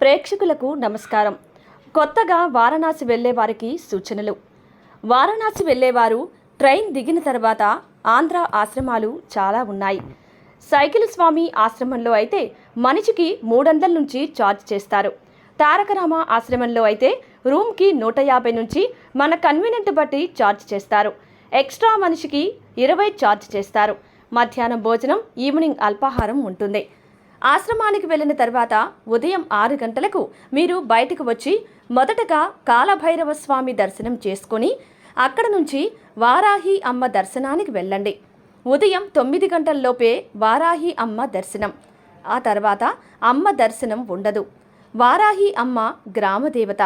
ప్రేక్షకులకు నమస్కారం. కొత్తగా వారణాసి వెళ్ళే వారికి సూచనలు. వారణాసి వెళ్ళేవారు ట్రైన్ దిగిన తర్వాత ఆంధ్ర ఆశ్రమాలు చాలా ఉన్నాయి. సైకిల్ స్వామి ఆశ్రమంలో అయితే మనిషికి మూడొందల నుంచి ఛార్జ్ చేస్తారు. తారకరామ ఆశ్రమంలో అయితే రూమ్కి నూట యాభై నుంచి మన కన్వీనియంట్ బట్టి ఛార్జ్ చేస్తారు. ఎక్స్ట్రా మనిషికి ఇరవై ఛార్జ్ చేస్తారు. మధ్యాహ్నం భోజనం ఈవినింగ్ అల్పాహారం ఉంటుంది. ఆశ్రమానికి వెళ్ళిన తర్వాత ఉదయం ఆరు గంటలకు మీరు బయటకు వచ్చి మొదటగా కాలభైరవ స్వామి దర్శనం చేసుకొని అక్కడ నుంచి వారాహి అమ్మ దర్శనానికి వెళ్ళండి. ఉదయం తొమ్మిది గంటల్లోపే వారాహి అమ్మ దర్శనం. ఆ తర్వాత అమ్మ దర్శనం ఉండదు. వారాహి అమ్మ గ్రామదేవత.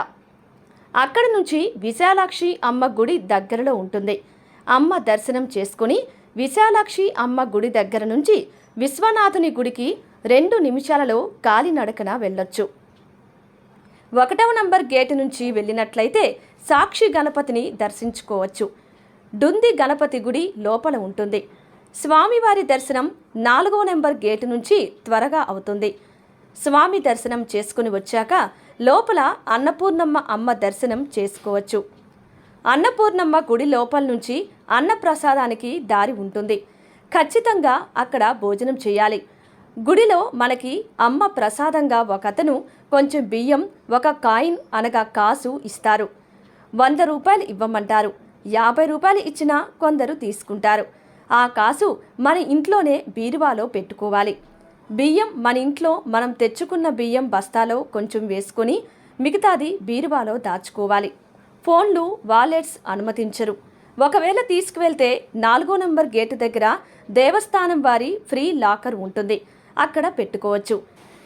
అక్కడి నుంచి విశాలాక్షి అమ్మ గుడి దగ్గరలో ఉంటుంది. అమ్మ దర్శనం చేసుకుని విశాలాక్షి అమ్మ గుడి దగ్గర నుంచి విశ్వనాథుని గుడికి రెండు నిమిషాలలో కాలినడకన వెళ్ళొచ్చు. ఒకటవ నంబర్ గేటు నుంచి వెళ్ళినట్లయితే సాక్షి గణపతిని దర్శించుకోవచ్చు. డుంది గణపతి గుడి లోపల ఉంటుంది. స్వామివారి దర్శనం నాలుగవ నెంబర్ గేటు నుంచి త్వరగా అవుతుంది. స్వామి దర్శనం చేసుకుని వచ్చాక లోపల అన్నపూర్ణమ్మ అమ్మ దర్శనం చేసుకోవచ్చు. అన్నపూర్ణమ్మ గుడి లోపల నుంచి అన్నప్రసాదానికి దారి ఉంటుంది. ఖచ్చితంగా అక్కడ భోజనం చేయాలి. గుడిలో మనకి అమ్మ ప్రసాదంగా ఒకతను కొంచెం బియ్యం ఒక కాయిన్ అనగా కాసు ఇస్తారు. వంద రూపాయలు ఇవ్వమంటారు. యాభై రూపాయలు ఇచ్చినా కొందరు తీసుకుంటారు. ఆ కాసు మన ఇంట్లోనే బీరువాలో పెట్టుకోవాలి. బియ్యం మన ఇంట్లో మనం తెచ్చుకున్న బియ్యం బస్తాలో కొంచెం వేసుకొని మిగతాది బీరువాలో దాచుకోవాలి. ఫోన్లు వాలెట్స్ అనుమతించరు. ఒకవేళ తీసుకువెళ్తే నాలుగో నంబర్ గేటు దగ్గర దేవస్థానం వారి ఫ్రీ లాకర్ ఉంటుంది. అక్కడ పెట్టుకోవచ్చు.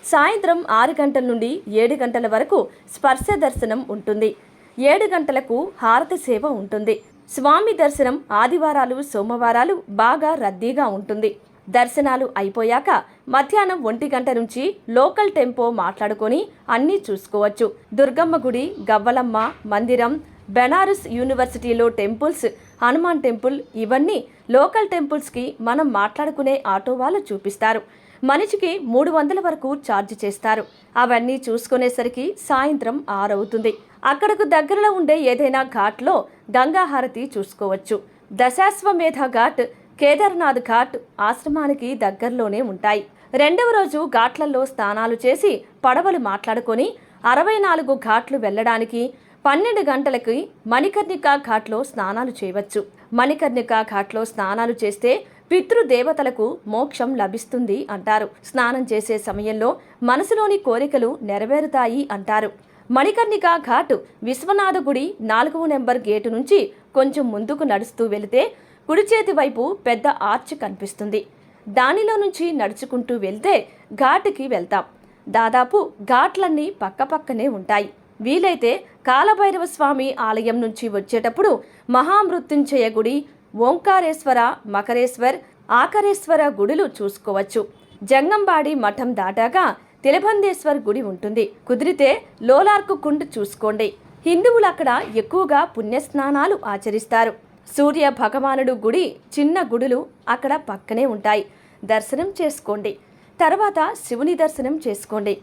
సాయంత్రం ఆరు గంటల నుండి ఏడు గంటల వరకు స్పర్శ దర్శనం ఉంటుంది. ఏడు గంటలకు హారతి సేవ ఉంటుంది. స్వామి దర్శనం ఆదివారాలు సోమవారాలు బాగా రద్దీగా ఉంటుంది. దర్శనాలు అయిపోయాక మధ్యాహ్నం ఒంటి గంట నుంచి లోకల్ టెంపో మాట్లాడుకొని అన్నీ చూసుకోవచ్చు. దుర్గమ్మ గుడి గవ్వలమ్మ మందిరం బెనారస్ యూనివర్సిటీలో టెంపుల్స్ హనుమాన్ టెంపుల్ ఇవన్నీ లోకల్ టెంపుల్స్కి మనం మాట్లాడుకునే ఆటో వాళ్ళు చూపిస్తారు. మనిషికి మూడు వందల వరకు ఛార్జ్ చేస్తారు. అవన్నీ చూసుకునేసరికి సాయంత్రం ఆరవుతుంది. అక్కడకు దగ్గరలో ఉండే ఏదైనా ఘాట్లో గంగాహారతి చూసుకోవచ్చు. దశాశ్వమేధ ఘాట్ కేదార్నాథ్ ఘాట్ ఆశ్రమానికి దగ్గరలోనే ఉంటాయి. రెండవ రోజు ఘాట్లలో స్నానాలు చేసి పడవలు మాట్లాడుకొని అరవై నాలుగు ఘాట్లు వెళ్ళడానికి పన్నెండు గంటలకి మణికర్ణిక ఘాట్లో స్నానాలు చేయవచ్చు. మణికర్ణిక ఘాట్లో స్నానాలు చేస్తే పితృదేవతలకు మోక్షం లభిస్తుంది అంటారు. స్నానం చేసే సమయంలో మనసులోని కోరికలు నెరవేరుతాయి అంటారు. మణికర్ణిక ఘాట్ విశ్వనాథ గుడి నాలుగవ నెంబర్ గేటు నుంచి కొంచెం ముందుకు నడుస్తూ వెళితే కుడి చేతి వైపు పెద్ద ఆర్చ్ కనిపిస్తుంది. దానిలో నుంచి నడుచుకుంటూ వెళ్తే ఘాటుకి వెళ్తాం. దాదాపు ఘాట్లన్నీ పక్కపక్కనే ఉంటాయి. వీలైతే కాలభైరవ స్వామి ఆలయం నుంచి వచ్చేటప్పుడు మహామృత్యుంజయ గుడి ఓంకారేశ్వర మకరేశ్వర్ ఆకరేశ్వర గుడులు చూసుకోవచ్చు. జంగంబాడి మఠం దాటాక తిలబందేశ్వర్ గుడి ఉంటుంది. కుదిరితే లోలార్కు కుండ్ చూసుకోండి. హిందువులు అక్కడ ఎక్కువగా పుణ్యస్నానాలు ఆచరిస్తారు. సూర్య భగవానుడు గుడి చిన్న గుడులు అక్కడ పక్కనే ఉంటాయి. దర్శనం చేసుకోండి. తర్వాత శివుని దర్శనం చేసుకోండి.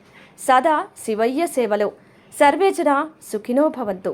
సదా శివయ్య సేవలో. సర్వేజన సుఖినో భవంతు.